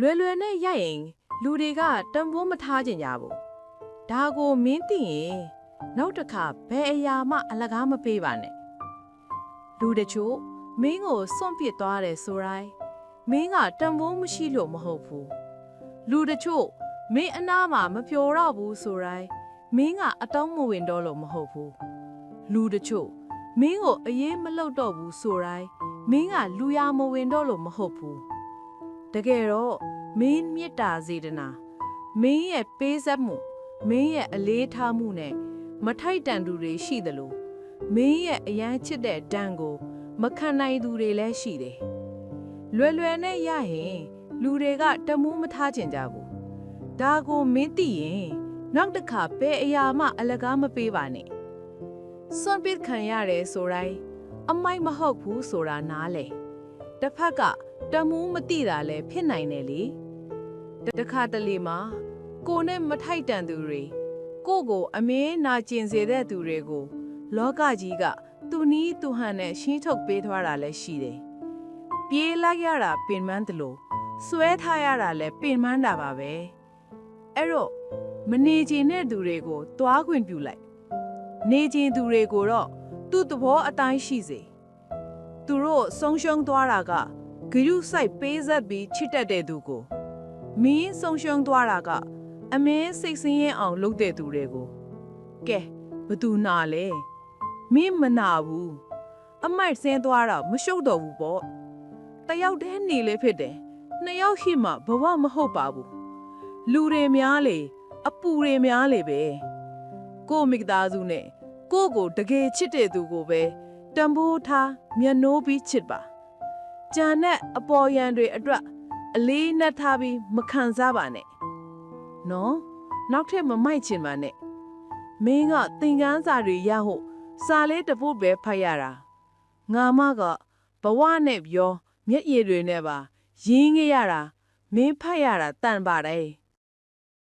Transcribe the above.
လွယ်လွယ်နဲ့ရိုက်ရင်လူတွေကတံပိုးမထားကြကြဘူးဒါကိုမင်းသိရင်နောက်တစ်ခါဘယ်အရာမှအလကားမပေးပါနဲ့လူတချို့မင်းကိုစွန့်ပစ်သွားတယ်ဆိုတိုင်းမင်းကတံပိုးမရှိလို့မဟုတ်ဘူးလူတချို့မင်းအနာမှာမပျော်တော့ဘူးဆိုတိုင်းမင်းကအတောင်းမဝင်တော့လို့မဟုတ်ဘူးလူတချို့မင်းကိုအေးမလုပ်တော့ဘူးဆိုတိုင်းမင်းကလူရမဝင်တော့လို့မဟုတ်ဘူး တကယ်တော့မင်းမေတ္တာစေတနာမင်းရဲ့ပေးဆက်မှုမင်းရဲ့အလေးထားမှုနဲ့မထိုက်တန်သူတွေရှိသလိုမင်းရဲ့အယမ်းချစ်တဲ့တန်ကို မခံနိုင်သူတွေလည်းရှိတယ်လွယ်လွယ်နဲ့ရရင် လူတွေကတမူးမထားကျင်ကြဘူးဒါကိုမင်းသိရင်နောက်တစ်ခါဘယ်အရာမှ အလကားမပေးပါနဲ့စွန့်ပစ်ခံရတယ်ဆိုတိုင်းအမိုက်မဟုတ်ဘူးဆိုတာနားလေတစ်ဖက်က တမူးမတိတာလည်းဖြစ်နိုင်တယ်လေတခါတလေမှာကိုနဲ့မထိုက်တန်သူတွေကိုကိုအမင်းနာကျင်စေတဲ့သူတွေကို လောကကြီးက သူနီးသူဟန်နဲ့ရှင်းထုတ်ပေးသွားတာလည်းရှိတယ်ပြေးလိုက်ရတာပင်ပန်းတယ်လို့စွဲထားရတာလည်းပင်ပန်းတာပါပဲအဲ့တော့မနေချင်တဲ့သူတွေကိုသွားခွင့်ပြုလိုက်နေချင်သူတွေကိုတော့သူ့သဘောအတိုင်းရှိစေသူတို့ဆုံးရှုံးသွားတာက ဂရုစိုက်ပေးဆက်ပြီးချစ်တတ်တဲ့သူကိုမင်းဆုံးရှုံးသွားတာကအမင်းစိတ်ဆင်းရဲအောင်လုပ်တဲ့သူတွေကိုကဲဘသူနာလဲမင်းမနာဘူးအမိုက်ဆင်းသွားတာမရှုပ်တော့ဘူးပေါ့တယောက်တည်းနေလေဖြစ်တယ်နှစ်ယောက်ရှိမှဘဝမဟုတ်ပါဘူးလူတွေများလေအပူတွေများလေပဲကိုယ့်မိသားစုနဲ့ကိုယ့်ကိုတကယ်ချစ်တဲ့သူကိုပဲတံပိုးထားမျက်နှိုးပြီးချစ်ပါ ကြံတဲ့အပေါ်ယံတွေအတွက်အလေးနဲ့ထားပြီးမခံစားပါနဲ့နော်နောက်ထပ်မမိုက်ချင်ပါနဲ့မင်းကသင်ကန်းစာတွေရဟုတ်စာလေးတစ်ပုဒ်ပဲဖတ်ရတာငါမကဘဝနဲ့ပြောမျက်ရည်တွေနဲ့ပါရင်းခဲ့ရတာမင်းဖတ်ရတာတန်ပါတယ်